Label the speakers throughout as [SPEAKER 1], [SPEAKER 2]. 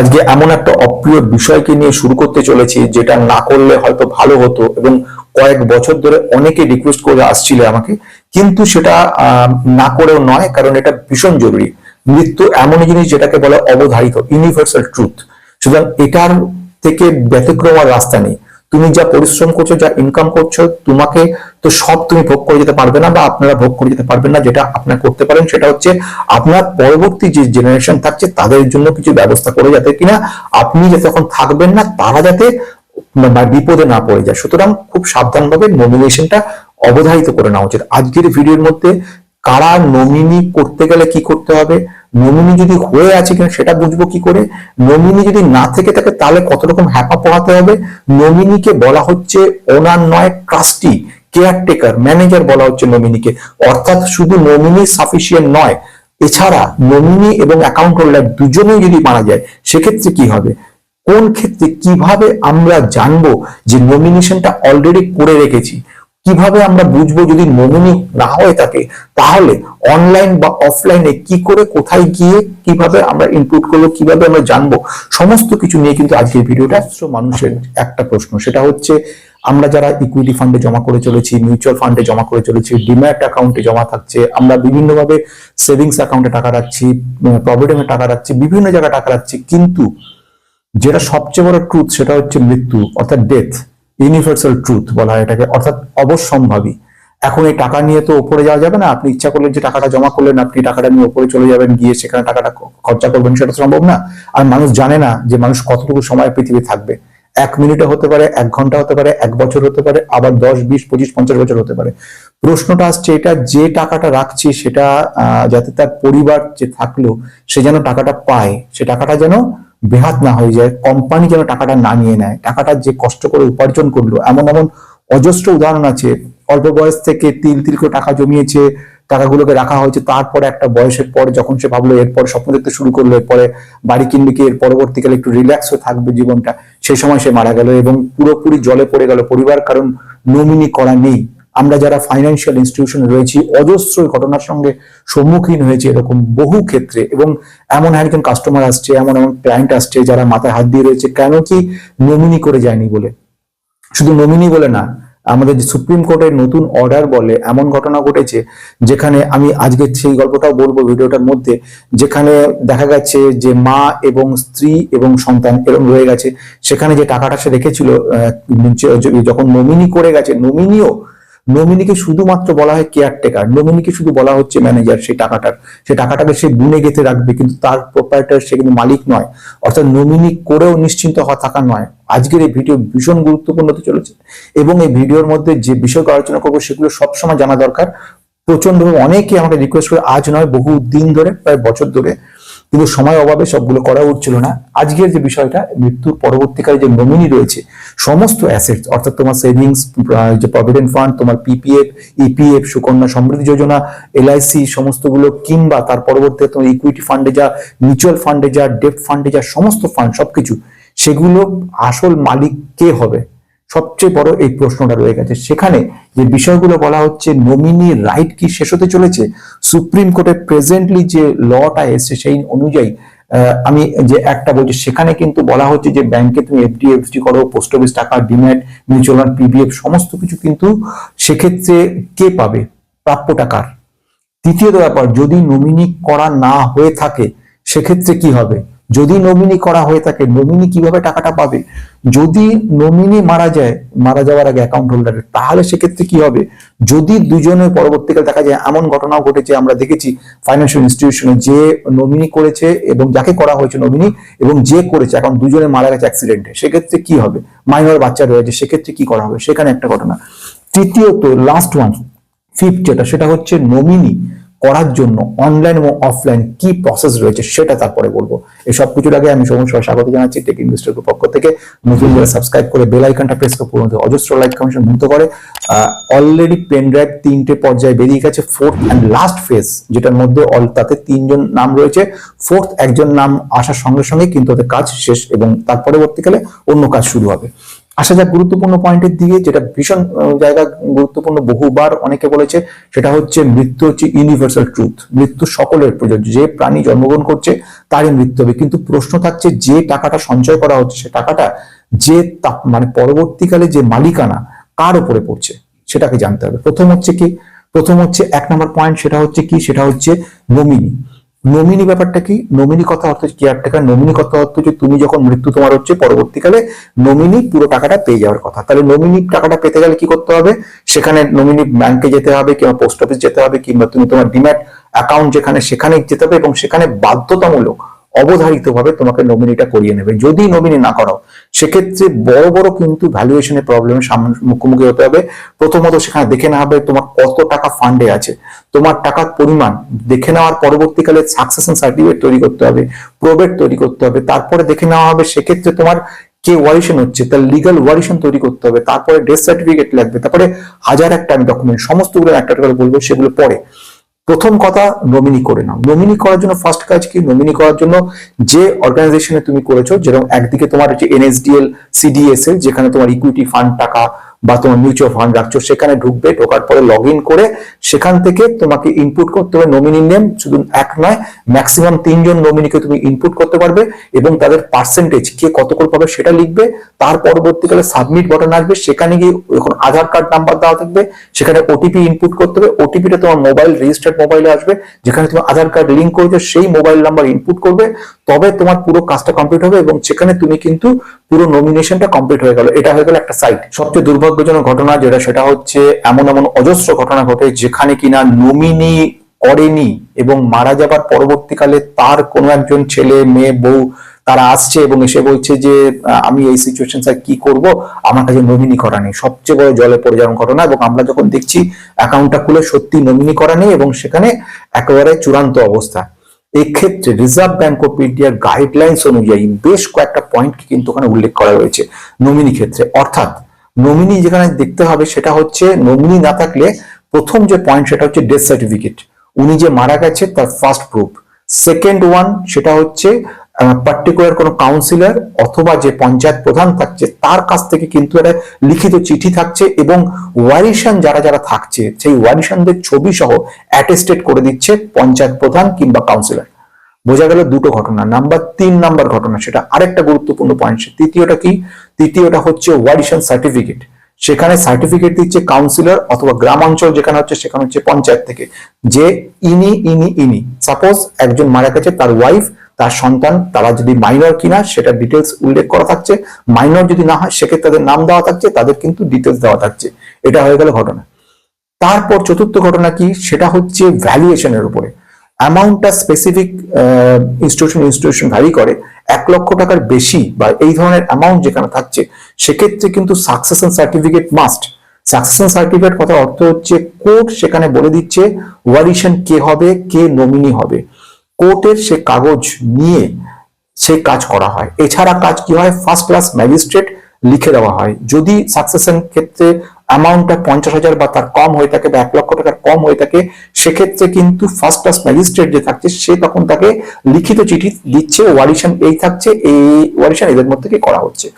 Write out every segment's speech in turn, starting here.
[SPEAKER 1] আজকে এমন একটা অপ্রিয় বিষয়কে নিয়ে শুরু করতে চলেছি, যেটা না করলে হয়তো ভালো হতো এবং কয়েক বছর ধরে অনেকে রিকোয়েস্ট করে আসছিল আমাকে। কিন্তু সেটা না করেও নয়, কারণ এটা ভীষণ জরুরি। মৃত্যু এমন জিনিস যেটাকে বলা অবধারিত ইউনিভার্সাল ট্রুথ সুতরাং এটার থেকে ব্যতিক্রম আর রাস্তা নেই। তুমি যা পরিশ্রম করছ, যা ইনকাম করছ, তোমাকে তো সব তুমি ভোগ করে যেতে পারবে না বা আপনারা ভোগ করে যেতে পারবেন না, যেটা আপনারা করতে পারেন, সেটা হচ্ছে আপনার পরবর্তী যে জেনারেশন থাকছে, তাদের জন্য কিছু ব্যবস্থা করে যাতে কিনা আপনি যাতে তখন থাকবেন না, তারা যাতে বিপদে না পড়ে যায়। সুতরাং খুব সাবধানভাবে নমিনেশনটা অবধারিত করে নেওয়া উচিত। আজকের ভিডিওর মধ্যে কারা নমিনি করতে গেলে কি করতে হবে? নমিনি যদি হয়ে আছে কিনা সেটা বুঝব কি করে? নমিনি যদি না থেকে থাকে তাহলে কত রকম হ্যাপা পোহাতে হবে? নমিনিকে বলা হচ্ছে ওনার নয় ট্রাস্টি, কেয়ারটেকার, ম্যানেজার বলা হচ্ছে নমিনিকে। অর্থাৎ শুধু নমিনি সাফিসিয়েন্ট নয়, এছাড়া নমিনি এবং অ্যাকাউন্ট হোল্ডার দুজনেই যদি মারা যায়, সেক্ষেত্রে কি হবে? কোন ক্ষেত্রে কীভাবে আমরা জানব যে নমিনেশনটা অলরেডি করে রেখেছি? কীভাবে আমরা বুঝব যদি নমিনি না হয়ে থাকে? তাহলে অনলাইন বা অফলাইনে কি করে, কোথায় গিয়ে কীভাবে আমরা ইনপুট করব, কীভাবে আমরা জানব? সমস্ত কিছু নিয়ে কিন্তু আজকের ভিডিওটা মানুষের একটা প্রশ্ন। সেটা হচ্ছে, আমরা যারা ইকুইটি ফান্ডে জমা করে চলেছি মিউচুয়াল ফান্ডে জমা করে চলেছি ডিম্যাট অ্যাকাউন্টে জমা থাকছে, আমরা বিভিন্নভাবে সেভিংস অ্যাকাউন্টে টাকা রাখছি প্রভিডেন্টে টাকা রাখছি, বিভিন্ন জায়গায় টাকা রাখছি, কিন্তু যেটা সবচেয়ে বড় ট্রুথ সেটা হচ্ছে মৃত্যু, অর্থাৎ ডেথ ইউনিভার্সাল ট্রুথ বলা হয় এটাকে, অর্থাৎ অবশ্যম্ভাবী। এখন এই টাকা নিয়ে তো ওপরে যাওয়া যাবে না, আপনি ইচ্ছা করলেন যে টাকাটা জমা করলেন, আপনি টাকাটা নিয়ে উপরে চলে যাবেন, গিয়ে সেখানে টাকাটা খরচা করবেন, সেটা সম্ভব না। আর মানুষ জানে না যে মানুষ কতটুকু সময় পৃথিবী থাকবে। এক মিনিটে হতে পারে, এক ঘণ্টা হতে পারে, এক বছর হতে পারে, আবার দশ, বিশ, পঁচিশ, পঞ্চাশ বছর হতে পারে। প্রশ্নটা আসছে এটা যে টাকাটা রাখছি সেটা যাতে তার পরিবার যে থাকল সে যেন টাকাটা পায়। সে টাকাটা যেন বেহাত না হয়ে যায় কোম্পানি যেন টাকাটা না নিয়ে নেয়। টাকাটা যে কষ্ট করে উপার্জন করল, এমন এমন অজস্র উদাহরণ আছে। অল্প বয়স থেকে তিল তিল করে টাকা জমিয়েছে টাকাগুলোকে রাখা হয়েছে, তারপরে একটা বয়সের পর যখন সে ভাবলো এরপর স্বপ্ন দেখতে শুরু করল, এরপরে বাড়ি কিনবে কি, এর পরবর্তীকালে একটু রিল্যাক্স হয়ে থাকবে জীবনটা সেই সময় সে মারা গেল এবং পুরোপুরি জলে পড়ে গেল। পরিবার কারণ নমিনি করা নেই। আমরা যারা ফাইন্যান্সিয়াল ইনস্টিটিউশনে রয়েছি, অজস্র ঘটনার সঙ্গে সম্মুখীন হয়েছে এরকম বহু ক্ষেত্রে এবং এমন একজন কাস্টমার আসছে, এমন এমন ক্লায়েন্ট আসছে যারা মাথায় হাত দিয়ে রয়েছে, কেন কি নমিনি করে যায়নি বলে। শুধু নমিনি বলে না আমাদের যে সুপ্রিম কোর্টের নতুন অর্ডার বলে এমন ঘটনা ঘটেছে, যেখানে আমি আজকে সেই গল্পটাও বলব ভিডিওটার মধ্যে, যেখানে দেখা গেছে যে মা এবং স্ত্রী এবং সন্তান এরকম রয়ে গেছে। সেখানে যে টাকাটা সে রেখেছিল যখন নমিনি করে গেছে, নমিনিও নমিনিকে শুধুমাত্র বলা হয় কেয়ারটেকার নমিনিকে শুধু বলা হচ্ছে ম্যানেজার সেই টাকাটার। সেই টাকাটাকে সে গুনে গেঁথে রাখবে, কিন্তু তার প্রোপাইটার সে কিন্তু মালিক নয়। অর্থাৎ নমিনি করেও নিশ্চিন্ত হওয়া থাকা নয়। আজকের এই ভিডিও ভীষণ গুরুত্বপূর্ণ হতে চলেছে এবং এই ভিডিওর মধ্যে যে বিষয়গুলো আলোচনা করব সেগুলো সবসময় জানা দরকার। প্রচন্ডভাবে অনেকে আমাকে রিকোয়েস্ট করে, আজ নয় বহু দিন ধরে, প্রায় বছর ধরে কিন্তু সময় অভাবে সবগুলো করা উঠছিল না। আজকের যে বিষয়টা, মৃত্যুর পরবর্তীকালে যে নমিনি রয়েছে, সমস্ত অ্যাসেটস অর্থাৎ তোমার সেভিংস যে প্রভিডেন্ট ফান্ড তোমার PPF EPF Sukanya Samriddhi Yojana LIC সমস্তগুলো কিংবা তার পরবর্তীতে তোমার ইকুইটি ফান্ডে যা মিউচুয়াল ফান্ডে যা ডেপ ফান্ডে যা, সমস্ত ফান্ড সবকিছু, সেগুলো আসল মালিক কে হবে? সবচেয়ে বড় এই প্রশ্নটা রয়ে গেছে। সেখানে যে বিষয়গুলো বলা হচ্ছে নমিনি রাইট কি শেষ হতে চলেছে, সুপ্রিম কোর্টে প্রেজেন্টলি যে লটা এসছে সেই অনুযায়ী আমি যে একটা বলছি, সেখানে কিন্তু বলা হচ্ছে যে ব্যাংকে তুমি এফডি এফডি করো পোস্ট অফিস টাকা ডিম্যাট মিউচুয়াল ফান্ড পিবিএফ সমস্ত কিছু কিন্তু সেক্ষেত্রে কে পাবে? প্রাপ্য টাকার তৃতীয়ত ব্যাপার, যদি নমিনি করা না হয়ে থাকে, সেক্ষেত্রে কি হবে? যদি নমিনি করা হয়ে থাকে, নমিনি কীভাবে টাকাটা পাবে? যদি নমিনি মারা যায়, মারা যাওয়ার আগে অ্যাকাউন্ট হোল্ডারের তাহলে সেক্ষেত্রে কি হবে? যদি দুজনে পরবর্তীকালে দেখা যায় এমন ঘটনাও ঘটেছে, আমরা দেখেছি ফাইন্যান্সিয়াল ইনস্টিটিউশনে যে নমিনি করেছে এবং যাকে করা হয়েছে নমিনি এবং যে করেছে, এখন দুজনে মারা গেছে অ্যাক্সিডেন্টে সেক্ষেত্রে কি হবে? মাইনর বাচ্চা রয়েছে, সেক্ষেত্রে কি করা হবে? সেখানে একটা ঘটনা। তৃতীয়ত লাস্ট ওয়ান ফিফথ যেটা, সেটা হচ্ছে নমিনি করার জন্য অনলাইন এবং অফলাইন কি প্রসেস রয়েছে সেটা তারপরে বলব। এই সব কিছুর আগে আমি সমস্ত স্বাগত জানাচ্ছি টেক ইনভেস্টর পক্ষ থেকে। নতুন যারা সাবস্ক্রাইব করে বেল আইকনটা প্রেস করে পুরো অজস্র লাইক কমিশন মুক্ত করে। অলরেডি পেন ড্রাইভ তিনটে পর্যায়ে বেরিয়ে গেছে ফোর্থ অ্যান্ড লাস্ট ফেজ যেটার মধ্যে অল তাতে তিনজন নাম রয়েছে। ফোর্থ একজন নাম আসার সঙ্গে সঙ্গে কিন্তু ওদের কাজ শেষ এবং তার পরবর্তীকালে অন্য কাজ শুরু হবে। আসা যাক গুরুত্বপূর্ণ পয়েন্টের দিকে, যেটা ভীষণ জায়গা গুরুত্বপূর্ণ বহুবার অনেকে বলেছে, সেটা হচ্ছে মৃত্যু হচ্ছে ইউনিভার্সাল ট্রুথ মৃত্যু সকলের প্রযোজ্য, যে প্রাণী জন্মগ্রহণ করছে, তারই মৃত্যু হবে। কিন্তু প্রশ্ন থাকছে, যে টাকাটা সঞ্চয় করা হচ্ছে, সে টাকাটা যে মানে পরবর্তীকালে যে মালিকানা, কার উপরে পড়ছে, সেটাকে জানতে হবে। প্রথম হচ্ছে কি? প্রথম হচ্ছে এক নম্বর পয়েন্ট সেটা হচ্ছে কি? সেটা হচ্ছে নমিনি। নমিনি ব্যাপারটা কি? নমিনি কথা অর্থ কেয়ারটেকার নমিনি কথা অর্থ যে তুমি যখন মৃত্যু তোমার হচ্ছে পরবর্তীকালে নমিনি পুরো টাকাটা পেয়ে যাওয়ার কথা। তাহলে নমিনি টাকাটা পেতে গেলে কি করতে হবে? সেখানে নমিনি ব্যাংকে যেতে হবে কিংবা পোস্ট অফিস যেতে হবে কিংবা তুমি তোমার ডিম্যাট অ্যাকাউন্ট যেখানে সেখানে যেতে হবে এবং সেখানে বাধ্যতামূলক অবধারিতভাবে তোমাকে নমিনিটা করিয়ে নেবে। যদি নমিনি না করাও সেক্ষেত্রে বড় বড় কিন্তু ভ্যালুয়েশনের প্রবলেমের সামনে মুখোমুখি হতে হবে। প্রথমত সেখানে দেখে নেওয়া হবে তোমার কত টাকা ফান্ডে আছে। তোমার টাকার পরিমাণ দেখে নেওয়ার পরবর্তীকালে সাকসেশন সার্টিফিকেট তৈরি করতে হবে প্রোবেট তৈরি করতে হবে। তারপরে দেখে নেওয়া হবে সেক্ষেত্রে তোমার কে ওয়ারিশন হচ্ছে, তার লিগাল ওয়ারিশন তৈরি করতে হবে। তারপরে ডেথ সার্টিফিকেট লাগবে। তারপরে হাজার একটা আমি ডকুমেন্ট সমস্তগুলো একটা করে বলব, সেগুলো পরে। প্রথম কথা নমিনি করে নাও। নমিনি করার জন্য ফার্স্ট কাজ কি? নমিনি করার জন্য যে অর্গানাইজেশনে তুমি করেছ, যেরকম একদিকে তোমার হচ্ছে এনএসডিএল সিডিএসএল যেখানে তোমার ইকুইটি ফান্ড টাকা বা তোমার মিউচুয়াল ফান্ড রাখছো, সেখানে ঢুকবে, ঢোকার পরে লগ করে সেখান থেকে তোমাকে ইনপুট করতে হবে নমিনি নেম শুধু এক নয় ম্যাক্সিমাম তিনজন নমিনিকে তুমি ইনপুট করতে পারবে এবং তাদের পার্সেন্টেজ কে কত করে পাবে সেটা লিখবে, তার পরবর্তীকালে সাবমিট বাটন আসবে, সেখানে গিয়ে এখন আধার কার্ড নাম্বার দেওয়া থাকবে, সেখানে ওটিপি ইনপুট করতে হবে ওটিপিটা তোমার মোবাইল রেজিস্টার্ড মোবাইলে আসবে, যেখানে তুমি আধার কার্ড লিঙ্ক করেছ, সেই মোবাইল নাম্বার ইনপুট করবে, তবে তোমার পুরো কাজটা কমপ্লিট হবে এবং সেখানে তুমি কিন্তু পুরো নমিনেশনটা কমপ্লিট হয়ে গেল। এটা হয়ে গেল একটা সাইট সবচেয়ে দুর্ভাগ্যজনক ঘটনা যেটা, সেটা হচ্ছে এমন এমন অজস্র ঘটনা ঘটে যেখানে কিনা নমিনি করেনি এবং মারা যাবার পরবর্তীকালে তার কোনো একজন ছেলে, মেয়ে, বউ তারা আসছে এবং এসে বলছে যে, আমি এই সিচুয়েশন স্যার কি করব? আমার কাছে নমিনি করা নেই। সবচেয়ে বড় জলে পড়ে যাওয়ার ঘটনা এবং আমরা যখন দেখছি অ্যাকাউন্টটা খুলে সত্যি নমিনি করা নেই এবং সেখানে একেবারে চূড়ান্ত অবস্থা। এক্ষেত্রে রিজার্ভ ব্যাংক অফ ইন্ডিয়ার গাইডলাইন্স অনুযায়ী বেশ কয়েকটা পয়েন্ট কিন্তু ওখানে উল্লেখ করা রয়েছে নমিনি ক্ষেত্রে। অর্থাৎ নমিনি যেখানে দেখতে হবে সেটা হচ্ছে নমিনি না থাকলে প্রথম যে পয়েন্ট সেটা হচ্ছে ডেথ সার্টিফিকেট উনি যে মারা গেছে তার ফার্স্ট প্রুফ সেকেন্ড ওয়ান সেটা হচ্ছে পার্টিকুলার কোনো কাউন্সিলর অথবা যে পঞ্চায়েত প্রধান থাকছে, তার কাছ থেকে কিন্তু একটা লিখিত চিঠি থাকছে এবং ওয়ারিশান যারা যারা থাকছে, সেই ওয়ারিশানদের ছবি সহ অ্যাটেস্টেড করে দিচ্ছে পঞ্চায়েত প্রধান কিংবা কাউন্সিলর বোঝা গেল দুটো ঘটনা। নাম্বার তিন নাম্বার ঘটনা, সেটা আরেকটা গুরুত্বপূর্ণ পয়েন্ট তৃতীয়টা কি? তৃতীয়টা হচ্ছে ওয়ারিশন সার্টিফিকেট সেখানে সার্টিফিকেট দিচ্ছে কাউন্সিলর অথবা গ্রাম অঞ্চল যেখানে হচ্ছে, সেখানে হচ্ছে পঞ্চায়েত থেকে। যে ইনি ইনি ইনি সাপোজ একজন মারা গেছে, তার ওয়াইফ তার সন্তান, তারা যদি মাইনর কিনা সেটা ডিটেলস উল্লেখ করা থাকছে। মাইনর যদি না হয়, সেক্ষেত্রে তাদের নাম দেওয়া থাকছে, তাদের কিন্তু ডিটেলস দেওয়া থাকছে। এটা হয়ে গেল ঘটনা। তারপর চতুর্থ ঘটনা কি? সেটা হচ্ছে ভ্যালুয়েশনের উপরে। অ্যামাউন্টটা স্পেসিফিক ইনস্টিটিউশন ইনস্টিটিউশন ভ্যারি করে, এক লক্ষ টাকার বেশি বা এই ধরনের অ্যামাউন্ট যেখানে থাকছে, সেক্ষেত্রে কিন্তু succession certificate must succession certificate কথা অর্থ হচ্ছে কোর্ট সেখানে বলে দিচ্ছে ওয়ারিশন কে হবে, কে নমিনি হবে। কোর্টের সে কাগজ নিয়ে সে কাজ করা হয়। এছাড়া কাজ কি হয়? ফার্স্ট ক্লাস ম্যাজিস্ট্রেট লিখে দেওয়া হয়। যদি সাকসেশন ক্ষেত্রে অ্যামাউন্টটা পঞ্চাশ হাজার বা তার কম হয়ে থাকে বা এক লক্ষ টাকার কম হয়ে থাকে, সেক্ষেত্রে কিন্তু ফার্স্ট ক্লাস ম্যাজিস্ট্রেট যে থাকছে, সে তখন তাকে লিখিত চিঠি দিচ্ছে ওয়ারিশন এই থাকছে, এই ওয়ারিশন এদের মধ্যে করা হচ্ছে।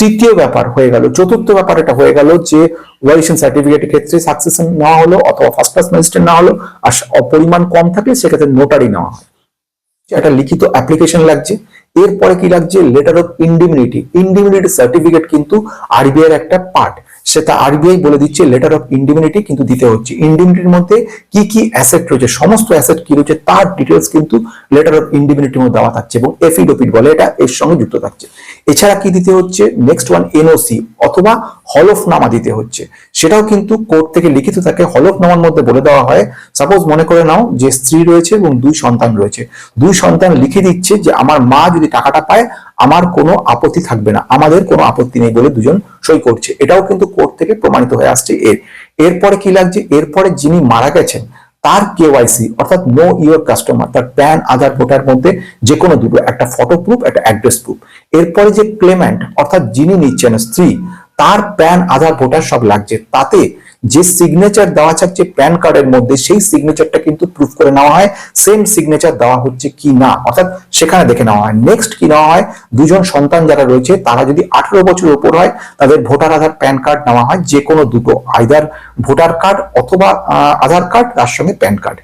[SPEAKER 1] তৃতীয় ব্যাপার হয়ে গেল, চতুর্থ ব্যাপার এটা হয়ে গেল যে ওয়ারিশন সার্টিফিকেটের ক্ষেত্রে সাকসেশন নেওয়া হলো অথবা ফার্স্ট ক্লাস ম্যাজিস্ট্রেট নেওয়া হলো, আর পরিমাণ কম থাকলে সেক্ষেত্রে নোটারি নেওয়া হয়। একটা লিখিত অ্যাপ্লিকেশন লাগছে এরপরে কি লাগছে? Letter of indemnity indemnity certificate কিন্তু আরবিআই এর একটা পার্ট সেটা আরবিআই বলে দিচ্ছে লেটার অফ ইন্ডিমিউনিটি কিন্তু দিতে হচ্ছে। ইন্ডিমিউনিটির মধ্যে কি কি অ্যাসেট রয়েছে? সমস্ত অ্যাসেট কি রয়েছে? তার ডিটেলস কিন্তু লেটার অফ ইন্ডিমিউনিটির মধ্যে দেওয়া থাকছে এবং এফিডোপিট বলে এটা এর সঙ্গে যুক্ত থাকছে। এছাড়া কি দিতে হচ্ছে? নেক্সট ওয়ান এনওসি অথবা হলফনামা দিতে হচ্ছে। সেটাও কিন্তু কোর্ট থেকে লিখিত থাকে হলফনামার মধ্যে বলে দেওয়া হয়। সাপোজ মনে করে নাও যে স্ত্রী রয়েছে এবং দুই সন্তান রয়েছে। দুই সন্তান লিখে দিচ্ছে যে আমার মা যদি টাকাটা পায়, আমার কোনো আপত্তি থাকবে না। আমাদের কোনো আপত্তি নেই বলে দুজন সই করছে। এটাও কিন্তু কোর্ট থেকে প্রমাণিত হয়ে আসছে এর। এরপরে কি লাগছে? এরপরে যিনি মারা গেছেন তার কেওয়াইসি অর্থাৎ নো ইউর কাস্টমার তার প্যান, আধার, ভোটার মধ্যে যে কোনো দুটো, একটা ফটো প্রুফ একটা অ্যাড্রেস প্রুফ এরপরে যে ক্লেমেন্ট অর্থাৎ যিনি নিচ্ছেন, স্ত্রী, তার প্যান, আধার, ভোটার সব লাগছে। তাতে যে সিগনেচার দেওয়া থাকছে প্যান কার্ডের মধ্যে, সেই সিগনেচারটা কিন্তু প্রুফ করে নেওয়া হয় সেম সিগনেচার দেওয়া হচ্ছে কি না? অর্থাৎ সেখানে দেখে নেওয়া হয়। নেক্সট কি নেওয়া হয়? দুজন সন্তান যারা রয়েছে, তারা যদি আঠারো বছর উপর হয়, তাদের ভোটার আধার প্যান কার্ড নেওয়া হয়, যে কোনো দুটো আইদার ভোটার কার্ড অথবা আধার কার্ড তার সঙ্গে প্যান কার্ড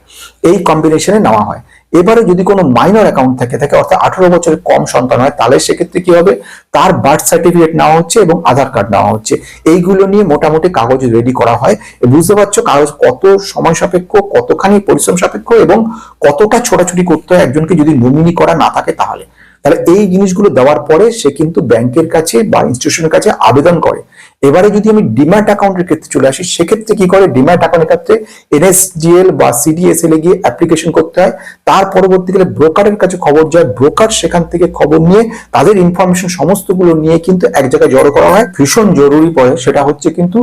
[SPEAKER 1] এই কম্বিনেশনে নেওয়া হয়। এবারে যদি কোনো মাইনর অ্যাকাউন্ট থেকে থাকে অর্থাৎ আঠারো বছরের কম সন্তান হয়, তাহলে সেক্ষেত্রে কি হবে? তার বার্থ সার্টিফিকেট নেওয়া হচ্ছে এবং আধার কার্ড নেওয়া হচ্ছে। এইগুলো নিয়ে মোটামুটি কাগজ রেডি করা হয়। বুঝতে পারছ কাগজ কত সময় সাপেক্ষ, কতখানি পরিশ্রম সাপেক্ষ এবং কতটা ছোটাছুটি করতে হয়? একজনকে যদি নমিনি করা না থাকে তাহলে। তাহলে এই জিনিসগুলো দেওয়ার পরে সে কিন্তু ব্যাংকের কাছে বা ইনস্টিটিউশনের কাছে আবেদন করে। এবারে যদি আমি ডিম্যাট অ্যাকাউন্টের ক্ষেত্রে চলে আসি, সেক্ষেত্রে কি করে? ডিম্যাট অ্যাকাউন্টের ক্ষেত্রে এনএসডিএল বা সিডিএসএল এ গিয়ে অ্যাপ্লিকেশন করতে হয়। তার পরবর্তীকালে ব্রোকারের কাছে খবর যায়। ব্রোকার সেখান থেকে খবর নিয়ে তাদের ইনফরমেশন সমস্তগুলো নিয়ে কিন্তু এক জায়গায় জড়ো করা হয়। ভীষণ জরুরি পড়ে। সেটা হচ্ছে কিন্তু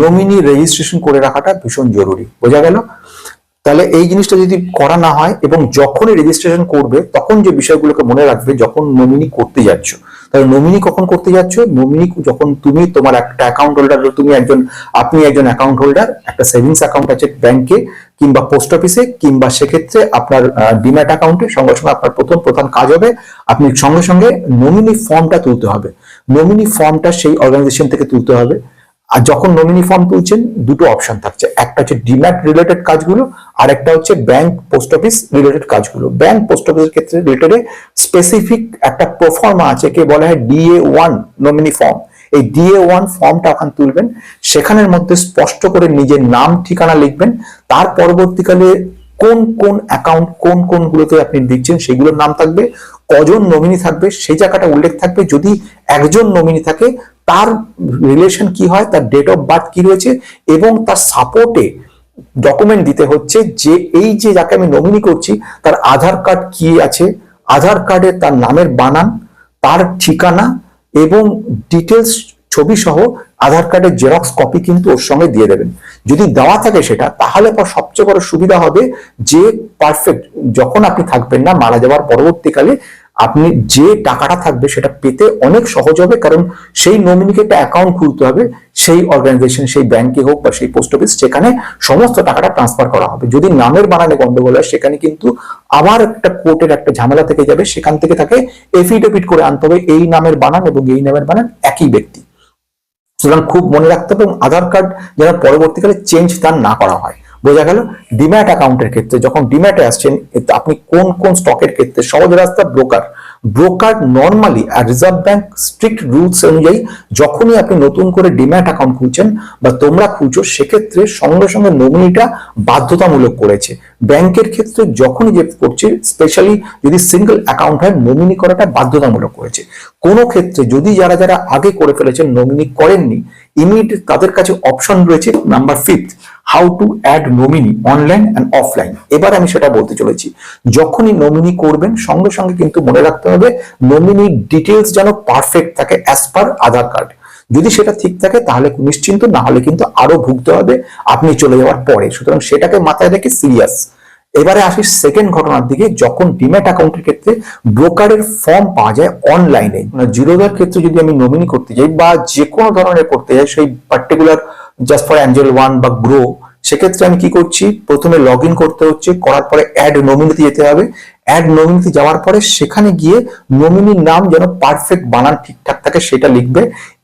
[SPEAKER 1] নমিনি রেজিস্ট্রেশন করে রাখাটা ভীষণ জরুরি। বোঝা গেল? তাহলে এই জিনিসটা যদি করা না হয় এবং যখনই রেজিস্ট্রেশন করবে, তখন যে বিষয়গুলোকে মনে রাখবে যখন নমিনি করতে যাচ্ছ। তাহলে নমিনি কখন করতে যাচ্ছ? নমিনি যখন তুমি তোমার একটা অ্যাকাউন্ট হোল্ডার তুমি একজন, আপনি একজন অ্যাকাউন্ট হোল্ডার একটা সেভিংস অ্যাকাউন্ট আছে ব্যাংকে কিংবা পোস্ট অফিসে কিংবা সেক্ষেত্রে আপনার ডিম্যাট অ্যাকাউন্টে সঙ্গে সঙ্গে আপনার প্রথম, প্রধান কাজ হবে আপনি সঙ্গে সঙ্গে নমিনি ফর্মটা তুলতে হবে। নমিনি ফর্মটা সেই অর্গানাইজেশন থেকে তুলতে হবে। আর যখন নমিনি ফর্ম তুলছেন, দুটো অপশন থাকছে। একটা হচ্ছে ডিম্যাট রিলেটেড কাজগুলো, আর একটা হচ্ছে ব্যাংক পোস্ট অফিস রিলেটেড কাজগুলো। ব্যাংক পোস্ট অফিসের ক্ষেত্রে রিলেটেড স্পেসিফিক একটা প্রফর্মা আছে কে বলা হয় ডিএ ওয়ান নমিনি ফর্ম এই ডিএ ওয়ান ফর্মটা এখন তুলবেন, সেখানের মধ্যে স্পষ্ট করে নিজের নাম, ঠিকানা লিখবেন। তার পরবর্তীকালে কোন কোন অ্যাকাউন্ট কোন কোন গুলোতে আপনি দিচ্ছেন সেগুলোর নাম থাকবে, কজন নমিনি থাকবে, সেই জায়গাটা উল্লেখ থাকবে। যদি একজন নমিনি থাকে, তার রিলেশন কি হয়, তার ডেট অফ বার্থ কি রয়েছে এবং তার সাপোর্টে ডকুমেন্ট দিতে হচ্ছে যে এই যে যাকে আমি নমিনি করছি, তার আধার কার্ড কি আছে, আধার কার্ডে তার নামের বানান, তার ঠিকানা এবং ডিটেলস ছবি সহ আধার কার্ডের জেরক্স কপি কিন্তু ওর সঙ্গে দিয়ে দেবেন। যদি দেওয়া থাকে সেটা, তাহলে পর সবচেয়ে বড় সুবিধা হবে যে পারফেক্ট যখন আপনি থাকবেন না, মারা যাওয়ার পরবর্তীকালে আপনি যে টাকাটা থাকবে সেটা পেতে অনেক সহজ হবে, কারণ সেই নমিনিকে একটা অ্যাকাউন্ট খুলতে হবে, সেই অর্গানাইজেশন সেই ব্যাংকে হোক বা সেই পোস্ট অফিস সেখানে সমস্ত টাকাটা ট্রান্সফার করা হবে। যদি নামের বানানে গন্ডগোল হয়, সেখানে কিন্তু আবার একটা কোর্টের একটা ঝামেলা থেকে যাবে, সেখান থেকে তাকে এফিডেভিট করে আনতে হবে, এই নামের বানান এবং এই নামের বানান একই ব্যক্তি। সুতরাং খুব মনে রাখতে হবে এবং আধার কার্ড যেন পরবর্তীকালে চেঞ্জ তার না করা হয়। বোঝা গেল ডিম্যাট অ্যাকাউন্টের ক্ষেত্রে যখন ডিম্যাটে আসছেন আপনি কোন কোন স্টকের ক্ষেত্রে সহজ রাস্তা ব্রোকার ব্রোকার নর্মালি আর রিজার্ভ ব্যাংক স্ট্রিক্ট রুলস অনুযায়ী যখনই আপনি নতুন করে ডিম্যাট অ্যাকাউন্ট খুলছেন বা তোমরা খুলছো, সেক্ষেত্রে সঙ্গে সঙ্গে নমিনিটা বাধ্যতামূলক করেছে। ব্যাংকের ক্ষেত্রে যখনই যে করছে স্পেশালি যদি সিঙ্গেল অ্যাকাউন্ট হয় নমিনি করাটা বাধ্যতামূলক করেছে। কোনো ক্ষেত্রে যদি যারা যারা আগে করে ফেলেছেন নমিনি করেননি ইমিডিয়েট তাদের কাছে অপশন রয়েছে number fifth how to add nominee online and offline এবার আমি সেটা বলতে চলেছি। যখনই নমিনি করবেন, সঙ্গে সঙ্গে কিন্তু মনে রাখতে হবে নমিনি ডিটেলস যেন পারফেক্ট থাকে অ্যাজ পার আধার কার্ড যদি সেটা ঠিক থাকে, তাহলে নিশ্চিন্ত, না হলে কিন্তু আরও ভুগতে হবে, আপনি চলে যাওয়ার পরে। সুতরাং সেটাকে মাথায় রেখে সিরিয়াস এবারে আসি সেকেন্ড ঘটনার দিকে, যখন ডিম্যাট অ্যাকাউন্টের ক্ষেত্রে ব্রোকারের ফর্ম পাওয়া যায় অনলাইনে জিরোদার ক্ষেত্রে যদি আমি নমিনি করতে যাই বা যে কোনো ধরনের করতে যাই, সেই particular just for Angel One বা গ্রো সেক্ষেত্রে আমি কি করছি? প্রথমে লগ করতে হচ্ছে, করার পরে অ্যাড নমিনিতে যেতে হবে। অ্যাড নমিনিতে যাওয়ার পরে সেখানে গিয়ে নমিনির নাম যেন পারফেক্ট বানান ঠিকঠাক থাকে সেটা লিখবে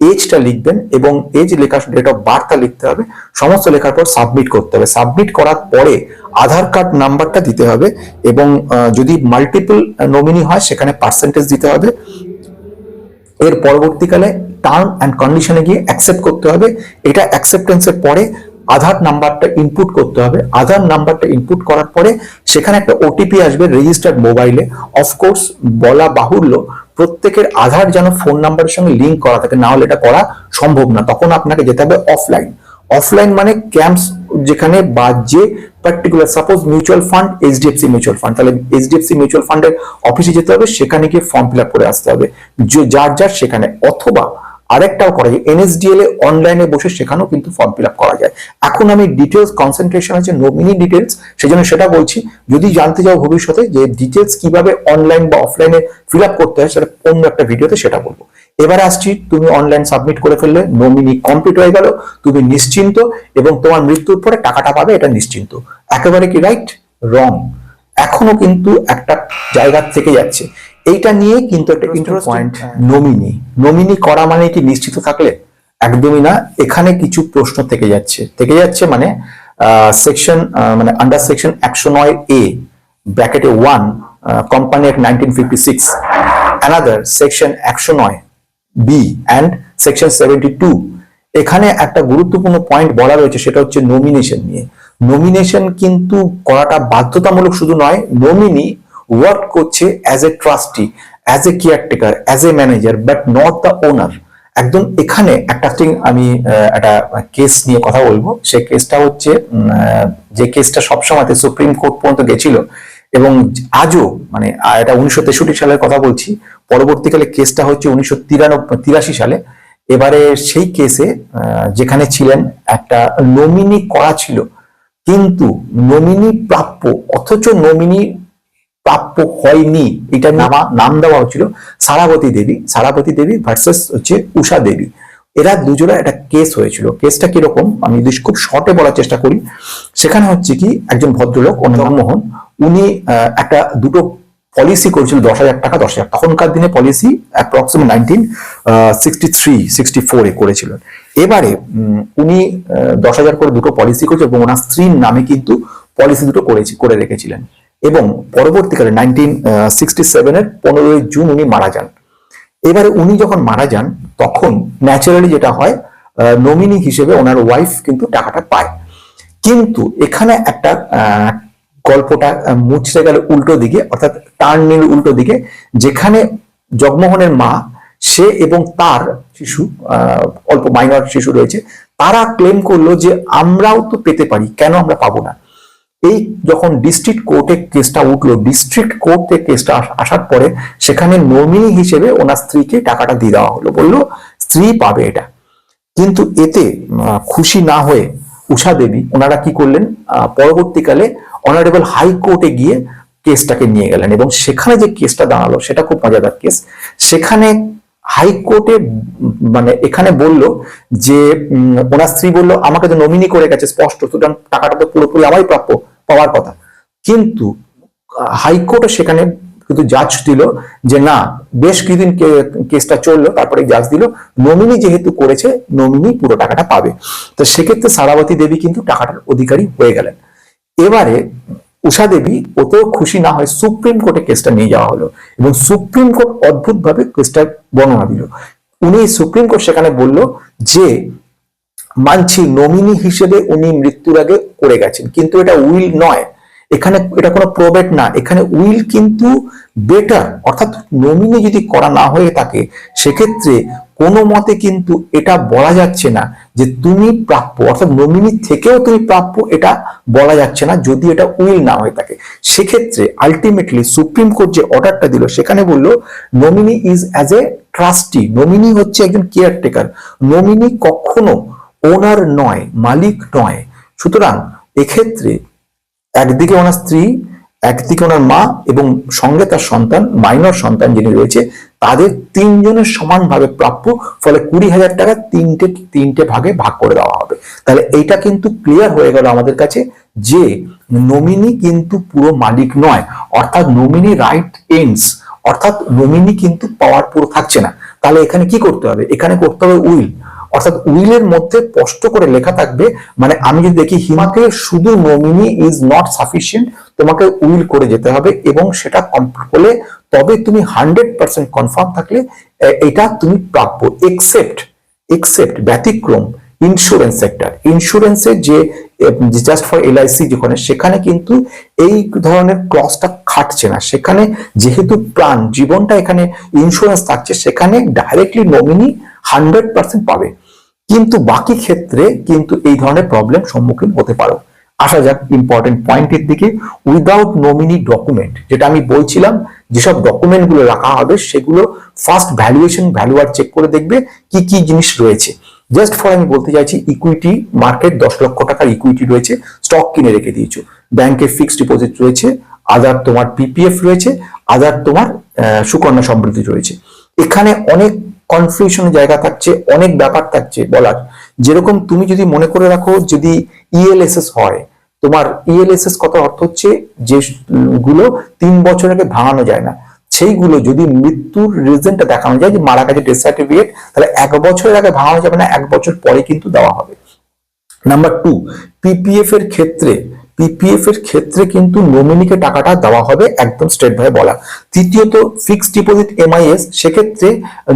[SPEAKER 1] এজটা লিখবেন এবং এজ লেখা ডেট অফ বার্থটা লিখতে হবে। সমস্ত লেখার পর সাবমিট করতে হবে। সাবমিট করার পরে আধার কার্ড নাম্বারটা দিতে হবে এবং যদি মাল্টিপল নমিনি হয় সেখানে পার্সেন্টেজ দিতে হবে। এর পরবর্তীকালে টার্ম অ্যান্ড কন্ডিশনে গিয়ে অ্যাকসেপ্ট করতে হবে। এটা অ্যাকসেপ্টেন্সের পরে আধার নাম্বারটা ইনপুট করতে হবে। আধার নাম্বারটা ইনপুট করার পরে সেখানে একটা ওটিপি আসবে রেজিস্টার্ড মোবাইলে অফকোর্স বলা বাহুল্য, প্রত্যেকের আধার যেন ফোন নাম্বারের সঙ্গে লিঙ্ক করা থাকে, না হলে এটা করা সম্ভব না। তখন আপনাকে যেতে হবে অফলাইন অফলাইন মানে ক্যাম্পস যেখানে বা যে particular suppose mutual fund HDFC mutual fund তাহলে এইচডিএফসি মিউচুয়াল ফান্ডের অফিসে যেতে হবে, সেখানে গিয়ে ফর্ম ফিল করে আসতে হবে। যার যার সেখানে, অথবা আরেকটাও করা যায় এনএসডিএল এ অনলাইনে বসে সেখানেও কিন্তু ফর্ম ফিল করা যায়। এখন আমি ডিটেলস কনসেন্ট্রেশন আছে নমিনি ডিটেলস সেজন্য সেটা বলছি, যদি জানতে চাও ভবিষ্যতে যে ডিটেলস কীভাবে অনলাইন বা অফলাইনে ফিল করতে হয়, সেটা অন্য একটা ভিডিওতে সেটা বলব। এবার আসছি, তুমি অনলাইন সাবমিট করে ফেললে নমিনি কমপ্লিট হয়ে গেল, তুমি নিশ্চিন্ত, এবং তোমার মৃত্যুর পরে টাকাটা পাবে, এটা নিশ্চিন্ত। একেবারে কি রাইট রং এখনও কিন্তু একটা জায়গা থেকে যাচ্ছে। এইটা নিয়ে কিন্তু একটা ইন্টারেস্ট পয়েন্ট নমিনি নমিনি করা মানে কি? নিশ্চিত থাকলে একদমই না। এখানে কিছু প্রশ্ন থেকে যাচ্ছে। থেকে যাচ্ছে মানে সেকশন মানে আন্ডার সেকশন একশো নয় এ ব্র্যাকেটে one company act nineteen fifty six another section একশো নয় B and section seventy two এখানে একটা গুরুত্বপূর্ণ পয়েন্ট বলা রয়েছে সেটা হচ্ছে নমিনেশন নিয়ে। নমিনেশন কিন্তু করাটা বাধ্যতামূলক শুধু নয় নমিনি ওয়ার্ক করছে as a trustee as a caretaker as a manager but not the owner একদম এখানে একটা thing আমি একটা কেস নিয়ে কথা বলব। সেই কেসটা হচ্ছে যে কেসটা সবসময় সুপ্রিম কোর্ট পর্যন্ত গেছিল এবং আজও মানে এটা উনিশশো তেষট্টি সালের কথা বলছি, পরবর্তীকালে কেসটা হচ্ছে উনিশশো তিরাশি সালে। এবারে সেই কেসে যেখানে ছিলেন, একটা নমিনি করা ছিল। কিন্তু নমিনি প্রাপ্য, অথচ নমিনি প্রাপ্য হয়নি। এটা নামা নাম দেওয়া হচ্ছিল সারাবতী দেবী। সারাবতী দেবী ভার্সেস হচ্ছে উষা দেবী। এরা দুজনে একটা কেস হয়েছিল। কেসটা কীরকম? আমি যদি খুব শর্টে বলার চেষ্টা করি। সেখানে হচ্ছে কি একজন ভদ্রলোক জগমোহন উনি একটা দুটো পলিসি করেছিল দশ হাজার টাকা দশ হাজার। তখনকার দিনে policy approximate nineteen sixty three sixty ফোরে করেছিলেন এবারে উনি দশ হাজার করে দুটো পলিসি করেছে এবং ওনার স্ত্রীর নামে কিন্তু পলিসি দুটো করেছি করে রেখেছিলেন। এবং পরবর্তীকালে নাইনটিন সিক্সটি সেভেনের পনেরোই জুন উনি মারা যান। এবারে উনি যখন মারা যান, তখন ন্যাচারালি যেটা হয় নমিনি হিসেবে ওনার ওয়াইফ কিন্তু টাকাটা পায়। কিন্তু এখানে একটা গল্পটা মুচড়ে গেল উল্টো দিকে, অর্থাৎ নিল উল্টো দিকে, যেখানে জগমোহনের মা, সে এবং তার শিশু অল্প মাইনর শিশু রয়েছে, তারা ক্লেম করল যে আমরাও তো পেতে পারি, কেন আমরা পাবো না? এই যখন ডিস্ট্রিক্ট কোর্টে কেসটা উঠল ডিস্ট্রিক্ট কোর্টে কেসটা আসার পরে সেখানে নমিনি হিসেবে ওনার স্ত্রীকে টাকাটা দিয়ে দেওয়া হলো। বলল, স্ত্রী পাবে এটা। কিন্তু এতে খুশি না হয়ে উষা দেবী ওনারা কি করলেন? পরবর্তীকালে অনারেবল হাইকোর্টে গিয়ে কেসটাকে নিয়ে গেলেন এবং সেখানে যে কেসটা দাঁড়াল, সেটা খুব মজাদার কেস সেখানে হাইকোর্টে মানে এখানে বলল যে ওনার স্ত্রী বলল, আমাকে তো নমিনি করে গেছে, স্পষ্ট, সুতরাং টাকাটা তো পুরোপুরি আমারই প্রাপ্য, পাওয়ার কথা। কিন্তু, হাইকোর্টে সেখানে কিন্তু জাজ দিল যে, না, বেশ কিছুদিন কেসটা চলল, তারপরে জাজ দিল নমিনি যেহেতু করেছে নমিনি পুরো টাকাটা পাবে। তো সেক্ষেত্রে সারাবতী দেবী কিন্তু টাকাটার অধিকারী হয়ে গেলেন। এবারে উষা দেবী, ওতেও খুশি না হয় সুপ্রিম কোর্টে কেসটা নিয়ে যাওয়া হলো এবং সুপ্রিম কোর্ট অদ্ভুতভাবে কেসটা বর্ণনা দিল। উনি সুপ্রিম কোর্ট সেখানে বলল যে, মানছি নমিনি হিসেবে উনি মৃত্যুর আগে করে গেছেন, কিন্তু এটা উইল নয়। এখানে এটা কোনো প্রবেট না। এখানে উইল কিন্তু বেটার, অর্থাৎ নমিনি যদি করা না হয়ে থাকে, সেক্ষেত্রে কোনো মতে কিন্তু এটা বলা যাচ্ছে না যে তুমি প্রাপ্য, অর্থাৎ নমিনি থেকেও তুমি প্রাপ্য, এটা বলা যাচ্ছে না যদি এটা উইল না হয়ে থাকে। সেক্ষেত্রে আলটিমেটলি সুপ্রিম কোর্ট যে অর্ডারটা দিল, সেখানে বলল nominee is as a trustee nominee হচ্ছে একজন কেয়ারটেকার নমিনি কখনো ওনার নয়, মালিক নয়। সুতরাং এক্ষেত্রে একদিকে ওনার স্ত্রী, একদিকে ওনার মা এবং সঙ্গে তার সন্তান মাইনর সন্তান যিনি রয়েছে তাদের তিনজনের সমানভাবে প্রাপ্য, ফলে কুড়ি হাজার টাকা তিনটে তিনটে ভাগে ভাগ করে দেওয়া হবে। তাহলে এইটা কিন্তু ক্লিয়ার হয়ে গেল আমাদের কাছে যে নমিনি কিন্তু পুরো মালিক নয়, অর্থাৎ নমিনি রাইট এন্ডস অর্থাৎ নমিনি কিন্তু পাওয়ার পুরো থাকছে না। তাহলে এখানে কি করতে হবে? এখানে করতে হবে উইল অর্থাৎ উইলের মধ্যে স্পষ্ট করে লেখা থাকবে মানে আমি যদি দেখি হিমাকে, শুধু নমিনি ইজ নট সাফিসিয়েন্ট তোমাকে উইল করে যেতে হবে এবং সেটা কমপ্লিট হলে তবে তুমি হান্ড্রেড পার্সেন্ট কনফার্ম থাকলে এটা তুমি প্রাপ্য। এক্সেপ্ট এক্সেপ্ট ব্যতিক্রম ইন্স্যুরেন্স সেক্টর ইন্স্যুরেন্সের যে জাস্ট ফর এলআইসি যেখানে, সেখানে কিন্তু এই ধরনের ক্লসটা খাটছে না। সেখানে যেহেতু প্রাণ, জীবনটা এখানে ইন্স্যুরেন্স থাকছে, সেখানে ডাইরেক্টলি নমিনি হান্ড্রেড পার্সেন্ট পাবে। কিন্তু বাকি ক্ষেত্রে কিন্তু এই ধরনের প্রবলেম সম্মুখীন হতে পারো। আসা যাক ইম্পর্টেন্ট পয়েন্টের দিকে। উইদাউট নমিনি ডকুমেন্ট যেটা আমি বলছিলাম, যেসব ডকুমেন্টগুলো রাখা হবে, সেগুলো ফার্স্ট ভ্যালুয়েশন ভ্যালুয়ার চেক করে দেখবে কি কি জিনিস রয়েছে। জাস্ট ফর আমি বলতে চাইছি ইকুইটি মার্কেট দশ লক্ষ টাকার ইকুইটি রয়েছে স্টক কিনে রেখে দিয়েছ। ব্যাংকে ফিক্সড ডিপোজিট রয়েছে আদার তোমার পিপিএফ রয়েছে আদার তোমার সুকন্যা সমৃদ্ধি রয়েছে। এখানে অনেক কনফিউশনের জায়গা থাকছে, অনেক ব্যাপার থাকছে বলার। যেরকম তুমি যদি মনে করে রাখো, যদি ইএলএসএস হয়, তোমার ইএলএসএস কত অর্থ হচ্ছে? যে গুলো তিন বছর আগে ভাঙানো যায় না। সেইগুলো যদি মৃত্যুর রিজনটা দেখানো যায় যে মারা গেছে ডেথ সার্টিফিকেট তাহলে এক বছরের আগে ভাঙানো যাবে না, এক বছর পরে কিন্তু দেওয়া হবে। নাম্বার টু পিপিএফ এর ক্ষেত্রে পিপিএফ এর ক্ষেত্রে কিন্তু নমিনিকে টাকাটা দেওয়া হবে একদম স্ট্রেট ভাবে বলা। তৃতীয়ত ফিক্সড ডিপোজিট এমআইএস সেক্ষেত্রে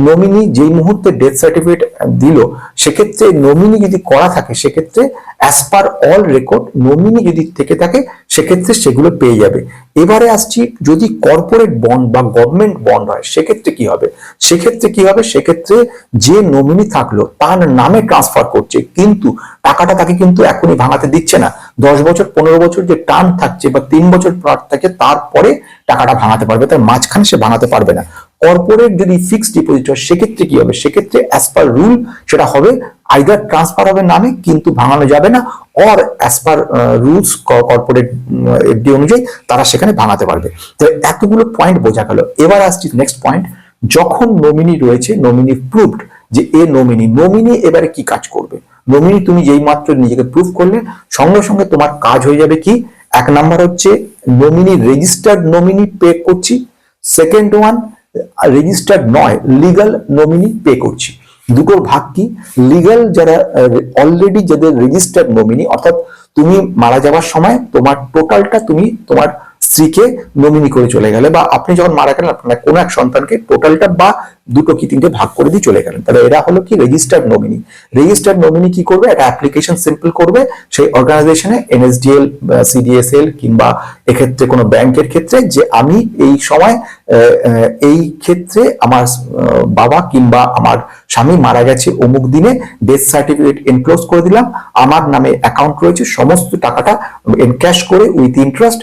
[SPEAKER 1] নমিনি যেই মুহূর্তে ডেথ সার্টিফিকেট দিল, সেক্ষেত্রে নমিনি যদি করা থাকে, সেক্ষেত্রে as per all record nominee যদি থেকে থাকে, সেক্ষেত্রে সেগুলো পেয়ে যাবে। এবারে আসছি, যদি কর্পোরেট বন্ড বা গভর্নমেন্ট বন্ড হয়, সেক্ষেত্রে কি হবে? সেক্ষেত্রে কি হবে? সেক্ষেত্রে যে নমিনি থাকল, তার নামে ট্রান্সফার করছে, কিন্তু টাকাটা তাকে কিন্তু এখনই ভাঙাতে দিচ্ছে না। দশ বছর, পনেরো বছর যে টার্ম থাকছে বা তিন বছর প্লট থাকে, তারপরে টাকাটা ভাঙাতে পারবে। তার মাঝখানে সে ভাঙাতে পারবে না। কর্পোরেট যদি ফিক্সড ডিপোজিট হয়, সেক্ষেত্রে কি হবে? সেক্ষেত্রে অ্যাজ পার রুল সেটা হবে আইদার ট্রান্সফার হবে নামে, কিন্তু ভাঙানো যাবে না or as per rules corporate FD অনুযায়ী তারা সেখানে ভাঙাতে পারবে। তো এতগুলো পয়েন্ট বোঝা গেল। এবার আসছি নেক্সট পয়েন্ট যখন নমিনি রয়েছে নমিনি প্রুভড যে এ নমিনি নমিনি এবারে কি কাজ করবে? নমিনি, তুমি যেই মাত্র নিজেকে প্রুফ করলে, সঙ্গে সঙ্গে তোমার কাজ হয়ে যাবে কি? এক নাম্বার হচ্ছে নমিনি রেজিস্টার্ড নমিনি পে করছি। সেকেন্ড ওয়ান রেজিস্টার্ড নয় লিগাল নমিনি পে করছি। দুটোর ভাগ কি? লিগাল যারা অলরেডি যাদের রেজিস্টার্ড নমিনি, অর্থাৎ তুমি মারা যাওয়ার সময় তোমার টোটালটা তুমি তোমার স্ত্রীকে নমিনি করে চলে গেলে বা আপনি যখন মারা গেলেন, আপনার কোনো এক সন্তানকে টোটালটা বা দুটো কি তিনটে ভাগ করে দিয়ে চলে গেলেন। তাহলে এরা হলো কি? রেজিস্টার্ড নমিনি রেজিস্টার্ড নমিনি কি করবে? একটা অ্যাপ্লিকেশন সিম্পল করবে। সেই অর্গানাইজেশনে এনএসডিএল সিডিএসএল কিংবা এক্ষেত্রে কোনো ব্যাংকের ক্ষেত্রে যে আমি এই সময় এই ক্ষেত্রে আমার বাবা কিংবা আমার স্বামী মারা গেছে অমুক দিনে ডেথ সার্টিফিকেট এনক্লোজ করে দিলাম। আমার নামে অ্যাকাউন্ট রয়েছে, সমস্ত টাকাটা এনক্যাশ করে উইথ ইন্টারেস্ট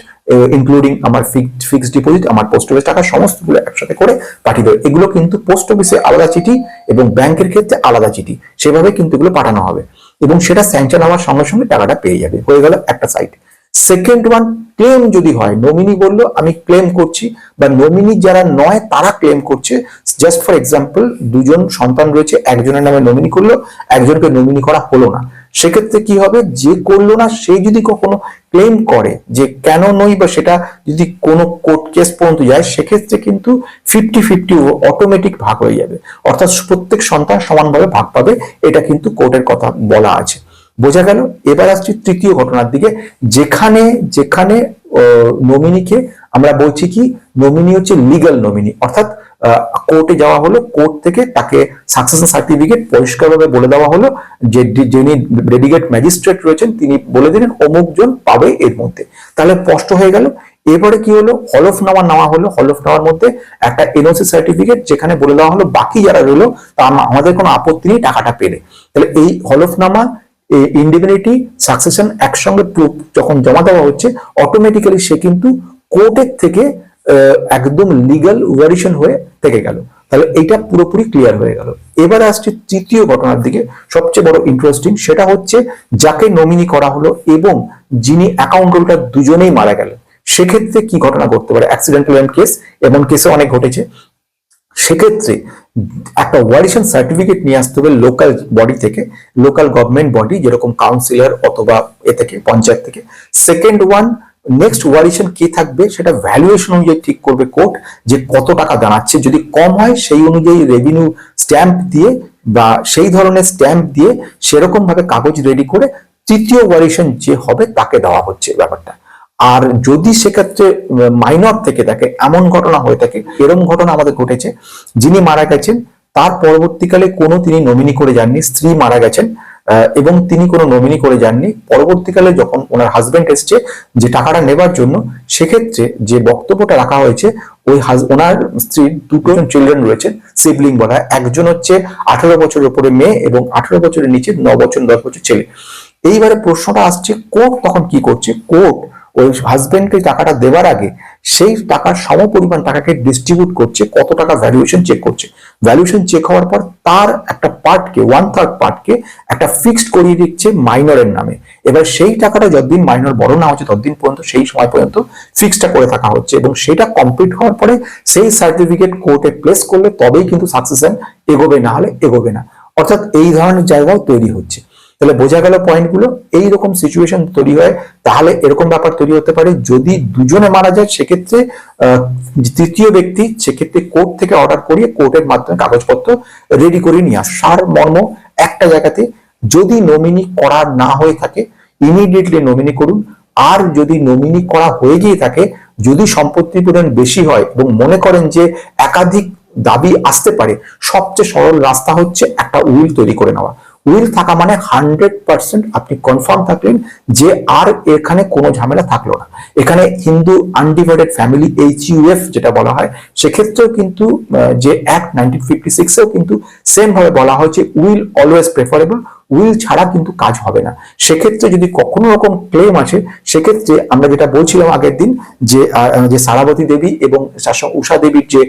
[SPEAKER 1] ইনক্লুডিং আমার ফিক্সড ডিপোজিট আমার পোস্ট অফিস টাকা, সমস্তগুলো একসাথে করে পাঠিয়ে দেবে। এগুলো কিন্তু পোস্ট অফিসে আলাদা চিঠি এবং ব্যাংকের ক্ষেত্রে আলাদা চিঠি। সেভাবে কিন্তু এগুলো পাঠানো হবে এবং সেটা স্যাংশন হওয়ার সঙ্গে সঙ্গে টাকাটা পেয়ে যাবে। হয়ে গেল একটা সাইড সেকেন্ড ওয়ান ক্লেম যদি হয় নমিনি বলল, আমি ক্লেম করছি। বা নমিনি যারা নয়, তারা ক্লেম করছে। জাস্ট ফর এক্সাম্পল দুজন সন্তান রয়েছে, একজনের নামে নমিনি করল, একজনকে নমিনি করা হলো না। সেক্ষেত্রে কি হবে? যে করল না, সে যদি কখনো ক্লেম করে যে কেন নই বা সেটা যদি কোনো কোর্ট কেস পর্যন্ত যায়, সেক্ষেত্রে কিন্তু ফিফটি ফিফটি অটোমেটিক ভাগ হয়ে যাবে। অর্থাৎ প্রত্যেক সন্তান সমানভাবে ভাগ পাবে, এটা কিন্তু কোর্টের কথা বলা আছে। বোঝা গেল? এবার আসছি তৃতীয় ঘটনার দিকে। যেখানে যেখানে নমিনিকে আমরা বলছি কি নমিনি হচ্ছে লিগ্যাল নমিনি অর্থাৎ কোর্টে যাওয়া হলো কোর্ট থেকে তাকে সাকসেশন সার্টিফিকেট পরিষ্কারভাবে বলে দেওয়া হলো যে যিনি ডেডিকেট ম্যাজিস্ট্রেট রয়েছেন, তিনি বলে দিলেন অমুক জন পাবে এর মধ্যে। তাহলে স্পষ্ট হয়ে গেল এবারে কি হলো? হলফনামা নেওয়া হলো। হলফনামার মধ্যে একটা এনওসি সার্টিফিকেট যেখানে বলে দেওয়া হলো, বাকি যারা রইল, তা আমাদের কোনো আপত্তি নেই, টাকাটা পেলে। তাহলে এই হলফনামা ইন্ডিভিনিটি সাকসেশন একসঙ্গে যখন জমা দেওয়া হচ্ছে অটোমেটিক্যালি সে কিন্তু কোর্টের থেকে একদম লিগাল ওয়ারিশন হয়ে থেকে গেল। তাহলে এইটা পুরোপুরি ক্লিয়ার হয়ে গেল। এবার আসছে তৃতীয় ঘটনার দিকে। সবচেয়ে বড় ইন্টারেস্টিং সেটা হচ্ছে যাকে নমিনি করা হলো এবং যিনি অ্যাকাউন্ট হোল্ডার দুজনেই মারা গেলেন। সেক্ষেত্রে কি ঘটনা ঘটতে পারে? অ্যাক্সিডেন্টাল কেস এবং কেসে অনেক ঘটেছে। সেক্ষেত্রে একটা ওয়ারিশন সার্টিফিকেট নিয়ে আসতে হবে লোকাল বডি থেকে লোকাল গভর্নমেন্ট বডি যেরকম কাউন্সিলর অথবা এ থেকে, পঞ্চায়েত থেকে। সেকেন্ড ওয়ান নেক্সট ওয়ারিশন কি থাকবে? সেটা ভ্যালুয়েশন অনুযায়ী ঠিক করবে কোর্ট যে কত টাকা দাঁড়াচ্ছে। যদি কম হয়, সেই অনুযায়ী রেভিনিউ স্ট্যাম্প দিয়ে বা সেই ধরনের স্ট্যাম্প দিয়ে সেরকম ভাবে কাগজ রেডি করে তৃতীয় ওয়ারিশন যে হবে, তাকে দেওয়া হচ্ছে ব্যাপারটা। আর যদি সেক্ষেত্রে মাইনর থেকে থাকে এমন ঘটনা হয়ে থাকে এরকম ঘটনা আমাদের ঘটেছে, যিনি মারা গেছেন, তার পরবর্তীকালে কোনো তিনি নমিনি করে যাননি, স্ত্রী মারা গেছেন এবং তিনি কোনো নমিনি করে যাননি। পরবর্তীকালে যখন ওনার হাজব্যান্ড এসছে, যে টাকাটা নেবার জন্য, সেক্ষেত্রে যে বক্তব্যটা রাখা হয়েছে, ওই ওনার স্ত্রীর দুটো চিলড্রেন রয়েছে সিবলিং বলা একজন হচ্ছে আঠারো বছরের উপরে মেয়ে এবং আঠারো বছরের নিচে, ন বছর, দশ বছর ছেলে। এইবারে প্রশ্নটা আসছে, কোর্ট তখন কি করছে? কোর্ট ওই হাজবেন্ডকে টাকাটা দেওয়ার আগে সেই টাকার সম পরিমাণ টাকাকে ডিস্ট্রিবিউট করছে, কত টাকা ভ্যালুয়েশন চেক করছে। ভ্যালুয়েশন চেক হওয়ার পর তার একটা পার্টকে ওয়ান থার্ড পার্টকে একটা ফিক্সড করিয়ে দিচ্ছে মাইনরের নামে। এবার সেই টাকাটা যতদিন মাইনর বড় না হচ্ছে, ততদিন পর্যন্ত, সেই সময় পর্যন্ত ফিক্সডটা করে থাকা হচ্ছে এবং সেটা কমপ্লিট হওয়ার পরে সেই সার্টিফিকেট কোর্টে প্লেস করলে তবেই কিন্তু সাকসেশন এগোবে না হলে এগোবে না। অর্থাৎ এই ধরনের জায়গাও তৈরি হচ্ছে। তাহলে বোঝা গেল পয়েন্টগুলো এইরকম সিচুয়েশন তৈরি হয়, তাহলে এরকম ব্যাপার তৈরি হতে পারে। যদি দুজনে মারা যায়, সেক্ষেত্রে তৃতীয় ব্যক্তি সেক্ষেত্রে কোর্ট থেকে অর্ডার করিয়ে কোর্টের মাধ্যমে কাগজপত্র রেডি করে নিয়ে আস। সার, মর্ম একটা জায়গাতে যদি নমিনি করা না হয়ে থাকে ইমিডিয়েটলি নমিনি করুন। আর যদি নমিনি করা হয়ে গিয়ে থাকে, যদি সম্পত্তির পরিমাণ বেশি হয় এবং মনে করেন যে একাধিক দাবি আসতে পারে, সবচেয়ে সরল রাস্তা হচ্ছে একটা উইল তৈরি করে নেওয়া। উইল থাকা মানে হান্ড্রেড পার্সেন্ট আপনি কনফার্ম থাকলেন যে আর এখানে কোনো ঝামেলা থাকল না। এখানে Hindu undivided family H UF যেটা বলা হয়, সেক্ষেত্রেও কিন্তু যে অ্যাক্ট নাইনটিন ফিফটি সিক্সেও কিন্তু সেম ভাবে বলা হয়েছে উইল অলওয়েজ প্রেফারেবল উইল ছাড়া কিন্তু কাজ হবে না। সেক্ষেত্রে যদি কখনো রকম ক্লেম আছে সেক্ষেত্রে আমরা যেটা বলছিলাম আগের দিন যে যে সারাবতী দেবী এবং উষা দেবীর যে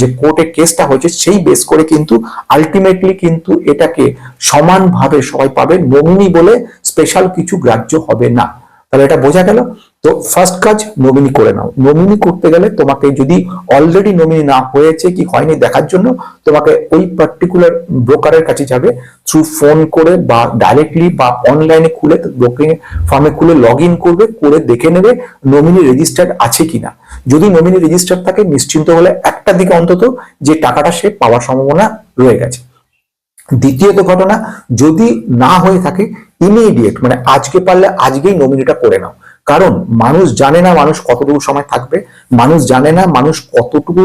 [SPEAKER 1] যে কোর্টে কেসটা হয়েছে, সেই বেস করে কিন্তু আলটিমেটলি কিন্তু এটাকে সমানভাবে সবাই পাবে। নমিনি বলে স্পেশাল কিছু গ্রাহ্য হবে না। তাহলে এটা বোঝা গেল। তো ফার্স্ট কাজ নমিনি করে নাও। নমিনি করতে গেলে তোমাকে যদি অলরেডি নমিনি না হয়েছে কি হয়নি দেখার জন্য, তোমাকে ওই পার্টিকুলার ব্রোকারের কাছে যাবে থ্রু ফোন করে বা ডাইরেক্টলি বা অনলাইনে খুলে ব্রোকিং ফার্মে খুলে লগ ইন করবে, করে দেখে নেবে নমিনি রেজিস্টার্ড আছে কিনা। যদি নমিনি রেজিস্টার্ড থাকে, নিশ্চিন্ত হলে একটা দিকে অন্তত যে টাকাটা সে পাওয়ার সম্ভাবনা রয়ে গেছে। দ্বিতীয়ত ঘটনা, যদি না হয়ে থাকে ইমিডিয়েট মানে আজকে পারলে আজকেই নমিনিটা করে নাও। কারণ মানুষ জানে না মানুষ কতটুকু সময় থাকবে, মানুষ জানে না মানুষ কতটুকু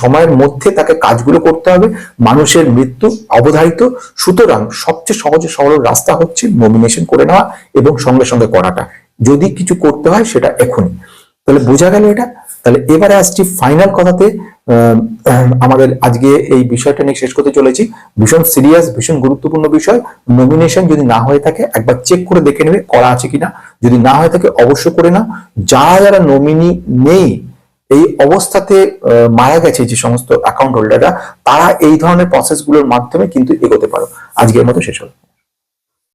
[SPEAKER 1] সময়ের মধ্যে তাকে কাজগুলো করতে হবে, মানুষের মৃত্যু অবধারিত। সুতরাং সবচেয়ে সহজে সরল রাস্তা হচ্ছে নমিনেশন করে নেওয়া এবং সঙ্গে সঙ্গে করাটা। যদি কিছু করতে হয় সেটা এখনই। তাহলে বোঝা গেল এটা। তাহলে এবারে আসছি ফাইনাল কথাতে। আমাদের আজকে এই বিষয়টা নিয়ে শেষ করতে চলেছি। ভীষণ সিরিয়াস ভীষণ গুরুত্বপূর্ণ বিষয়। নমিনেশন যদি না হয়ে থাকে, একবার চেক করে দেখে নেবে করা আছে কিনা। যদি না হয়ে থাকে অবশ্য করে না যারা যারা নমিনি নেই, এই অবস্থাতে মারা গেছে যে সমস্ত অ্যাকাউন্ট হোল্ডাররা তারা এই ধরনের প্রসেসগুলোর মাধ্যমে কিন্তু এগোতে পারো। আজকের মতো শেষ হলো।